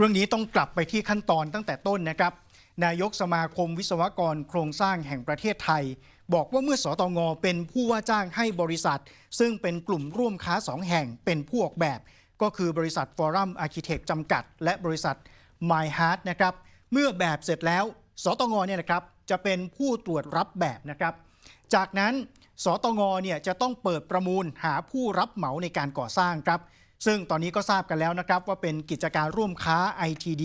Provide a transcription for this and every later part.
เรื่องนี้ต้องกลับไปที่ขั้นตอนตั้งแต่ต้นนะครับ นายกสมาคมวิศวกรโครงสร้างแห่งประเทศไทย บอกว่าเมื่อสตงเป็นผู้ว่าจ้างให้บริษัท ซึ่งเป็นกลุ่มร่วมค้าสองแห่งเป็นผู้ออกแบบ ก็คือบริษัทฟอรัมอาร์เคเต็กจำกัด และบริษัท My Heart นะครับเมื่อแบบเสร็จแล้วสตงเนี่ยนะครับจะเป็นผู้ตรวจรับแบบนะครับ จากนั้นสตงเนี่ยจะต้องเปิดประมูลหาผู้รับเหมาในการก่อสร้างครับ ซึ่งตอนนี้ก็ทราบกันแล้วนะครับว่าเป็นกิจการร่วมค้า ITD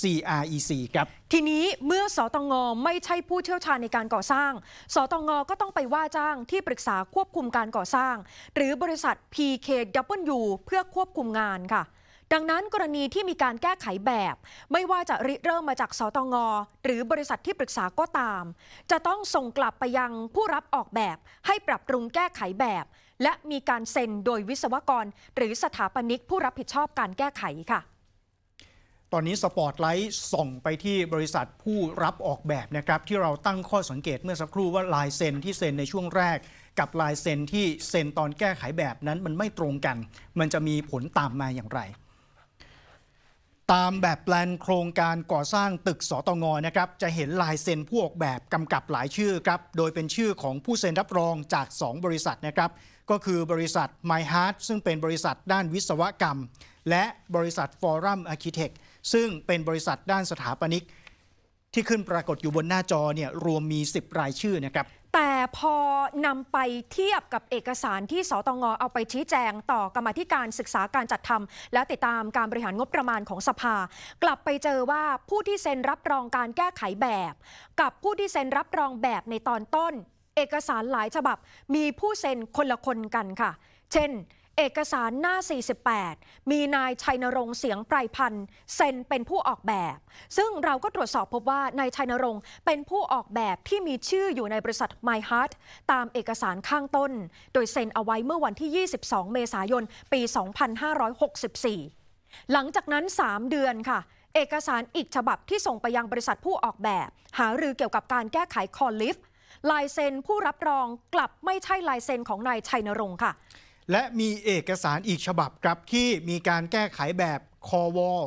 CREC ครับ ทีนี้เมื่อสตงไม่ใช่ผู้เชี่ยวชาญในการก่อสร้าง สตงก็ต้องไปว่าจ้างที่ปรึกษาควบคุมการก่อสร้าง หรือบริษัท PKW เพื่อควบคุมงานค่ะ ดังนั้นกรณีที่มีการแก้ไขแบบ ไม่ว่าจะริเริ่มมาจากสตงหรือบริษัทที่ปรึกษาก็ตาม จะต้องส่งกลับไปยังผู้รับออกแบบ ให้ปรับปรุงแก้ไขแบบ และมีการเซ็นโดยวิศวกร หรือสถาปนิกผู้รับผิดชอบการแก้ไขค่ะ ตอนนี้สปอตไลท์ส่งไปที่บริษัทผู้รับออกแบบนะครับ ที่เราตั้งข้อสังเกตเมื่อสักครู่ว่าลายเซ็นที่เซ็นในช่วงแรกกับลายเซ็นที่เซ็นตอนแก้ไขแบบนั้นมันไม่ตรงกัน มันจะมีผลตามมาอย่างไร ตามแบบแปลนโครงการก่อสร้างตึกสตงนะครับจะเห็นลายเซ็นผู้ออกแบบกำกับหลายชื่อครับโดยเป็นชื่อของผู้เซ็นรับรองจาก 2 บริษัทนะครับก็คือบริษัท My Heart ซึ่งเป็นบริษัทด้านวิศวกรรม และบริษัท Forum Architect ซึ่งเป็นบริษัทด้านสถาปนิก ที่ขึ้นปรากฏอยู่บนหน้าจอเนี่ยรวมมี 10 รายชื่อนะครับ แต่พอนำไปเทียบกับเอกสารที่สตงเอาไปชี้แจงต่อกรรมธิการศึกษาการจัดทำและติดตามการบริหารงบประมาณของสภา กลับไปเจอว่าผู้ที่เซ็นรับรองการแก้ไขแบบ กับผู้ที่เซ็นรับรองแบบในตอนต้น เอกสารหลายฉบับมีผู้เซ็นคนละคนกันค่ะ เช่น เอกสารหน้า 48 มีนายชัยนรงค์เสียงไพรพันธ์เซ็นเป็นผู้ออกแบบ ซึ่งเราก็ตรวจสอบพบว่านายชัยนรงค์เป็นผู้ออกแบบที่มีชื่ออยู่ในบริษัท My Heart ตามเอกสารข้างต้น โดยเซ็นเอาไว้เมื่อวันที่ 22 เมษายน ปี 2564 หลังจากนั้น 3 เดือนค่ะเอกสารอีกฉบับที่ส่งไปยังบริษัทผู้ออกแบบ หารือเกี่ยวกับการแก้ไขคอลิฟลายเซ็นผู้รับรองกลับไม่ใช่ลายเซ็นของนายชัยนรงค์ค่ะ และมีเอกสารอีกฉบับครับที่มีการแก้ไขแบบคอวอล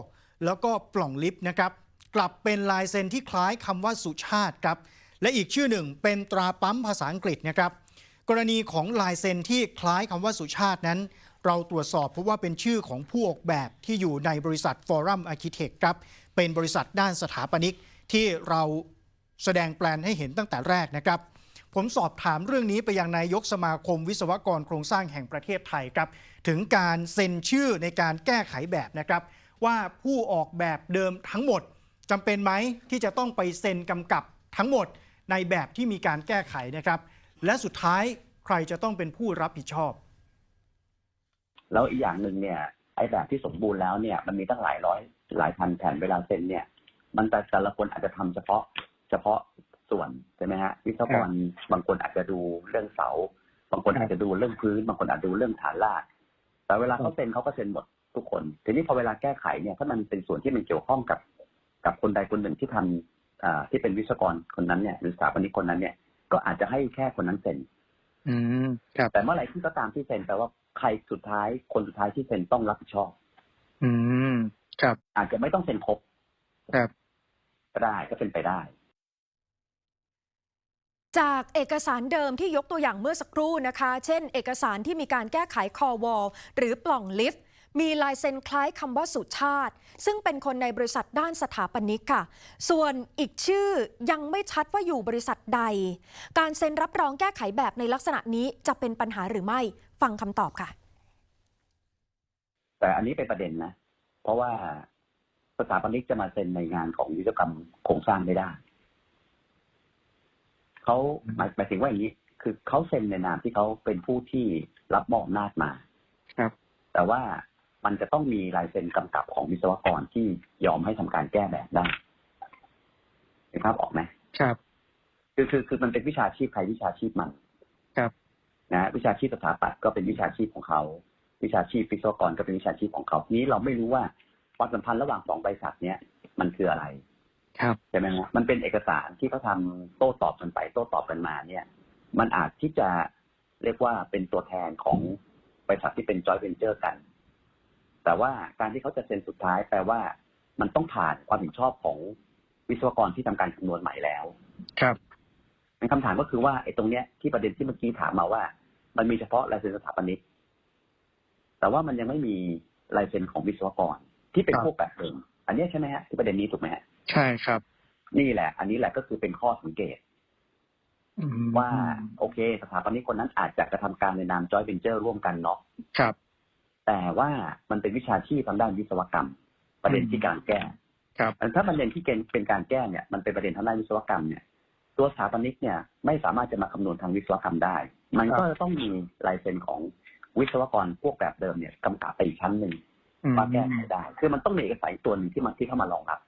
แล้วก็ปล่องลิฟต์นะครับ กลับเป็นลายเซ็นที่คล้ายคำว่าสุชาติครับ และอีกชื่อหนึ่งเป็นตราปั๊มภาษาอังกฤษนะครับ กรณีของลายเซ็นที่คล้ายคำว่าสุชาตินั้น เราตรวจสอบเพราะว่าเป็นชื่อของผู้ออกแบบที่อยู่ในบริษัท Forum Architect ครับ เป็นบริษัทด้านสถาปนิกที่เราแสดงแปลนให้เห็นตั้งแต่แรกนะครับ ผมสอบถามเรื่องนี้ไปยังนายกสมาคมวิศวกรโครงสร้างแห่งประเทศไทยครับ ถึงการเซ็นชื่อในการแก้ไขแบบนะครับ ว่าผู้ออกแบบเดิมทั้งหมดจำเป็นไหมที่จะต้องไปเซ็นกำกับทั้งหมดในแบบที่มีการแก้ไขนะครับ และสุดท้ายใครจะต้องเป็นผู้รับผิดชอบ แล้วอีกอย่างหนึ่งเนี่ยไอ้แบบที่สมบูรณ์แล้วเนี่ยมันมีตั้งหลายร้อยหลายพันแผ่นเวลาเซ็นเนี่ย มันแต่แต่ละคนอาจจะทำเฉพาะ เฉพาะ ส่วนใช่ไหมฮะวิศวกรบางคนอาจจะดูเรื่องเสา บางคนอาจจะดูเรื่องพื้น บางคนอาจจะดูเรื่องฐานรากแต่เวลาเขาเซ็นเขาก็เซ็นหมดทุกคน ทีนี้พอเวลาแก้ไขเนี่ยถ้ามันเป็นส่วนที่มันเกี่ยวข้องกับกับคนใดคนหนึ่งที่ทำอ่าที่เป็นวิศวกรคนนั้นเนี่ยหรือสถาปนิกคนนั้นเนี่ยก็อาจจะให้แค่คนนั้นเซ็นอืมครับแต่เมื่อไหร่ที่ก็ตามที่เซ็นแปลว่าใครสุดท้ายคนสุดท้ายที่เซ็นต้องรับผิดชอบ อืม ครับ อาจจะไม่ต้องเซ็นครบ ครับก็ได้ก็เป็นไปได้ จากเอกสารเดิมที่ยกตัวอย่างเมื่อสักครู่นะคะ เช่น เอกสารที่มีการแก้ไขคอวอลหรือปล่องลิฟต์มีลายเซ็นคล้ายคำว่าสุชาติ ซึ่งเป็นคนในบริษัทด้านสถาปนิกค่ะ ส่วนอีกชื่อยังไม่ชัดว่าอยู่บริษัทใด การเซ็นรับรองแก้ไขแบบในลักษณะนี้จะเป็นปัญหาหรือไม่ฟังคำตอบค่ะ แต่อันนี้เป็นประเด็นนะ เพราะว่าสถาปนิกจะมาเซ็นในงานของวิศวกรรมโครงสร้างไม่ได้ เขาหมายหมายถึงว่าอย่างนี้ คือเขาเซ็นในนามที่เขาเป็นผู้ที่รับมอบอำนาจมาครับ แต่ว่ามันจะต้องมีลายเซ็นกำกับของวิศวกรที่ยอมให้ทำการแก้แบบได้เห็นภาพออกไหมครับ คือคือคือมันเป็นวิชาชีพใครวิชาชีพมันครับ นะวิชาชีพสถาปัตย์ก็เป็นวิชาชีพของเขาวิชาชีพวิศวกรก็เป็นวิชาชีพของเขาทีนี้เราไม่รู้ว่าความสัมพันธ์ระหว่างสองบริษัทเนี้ยมันคืออะไร ครับใช่ไหมฮะมันเป็นเอกสารที่เขาทำโต้ตอบกันไป โต้ตอบกันมาเนี่ย มันอาจที่จะเรียกว่าเป็นตัวแทนของบริษัทที่เป็นจอยเวนเจอร์กัน แต่ว่าการที่เขาจะเซ็นสุดท้ายแปลว่ามันต้องผ่านความเห็นชอบของวิศวกรที่ทำการคำนวณใหม่แล้ว ครับเป็นคำถามก็คือว่าไอ้ตรงเนี้ยที่ประเด็นที่เมื่อกี้ถามมาว่า มันมีเฉพาะลายเซ็นสถาปนิกแต่ว่ามันยังไม่มีลายเซ็นของวิศวกรที่เป็นครับพวกแบบเดิม อันเนี้ยใช่ไหมฮะที่ประเด็นนี้ถูกไหมฮะใช่ครับ นี่แหละ อันนี้แหละก็คือเป็นข้อสังเกตอืมว่าโอเค สถาปนิกคนนั้นอาจจะกระทำการในนามจอยเ e นเจอร์ร่วมกันเนาะครับ แต่ว่ามันเป็นวิชาชีพทางด้านวิศวกรรม ประเด็นที่การแก้ครับถ้าประเด็นที่เป็นเป็นการแก้เนี่ยมันเป็นประเด็นทางด้านวิศวกรรมเนี่ย ตัวสถาปนิกเนี่ย ไม่สามารถจะมาคำนวณทางวิศวกรรมได้ มันก็จะต้องมีลายเซ็นของวิศวกรพวกแบบเดิมเนี่ยกำกับไปอีกชั้นหนึ่งอื มว่าแก้ไขได้ คือมันต้องมีเอกสารตัวหนึ่งที่มันที่เข้ามารองรับ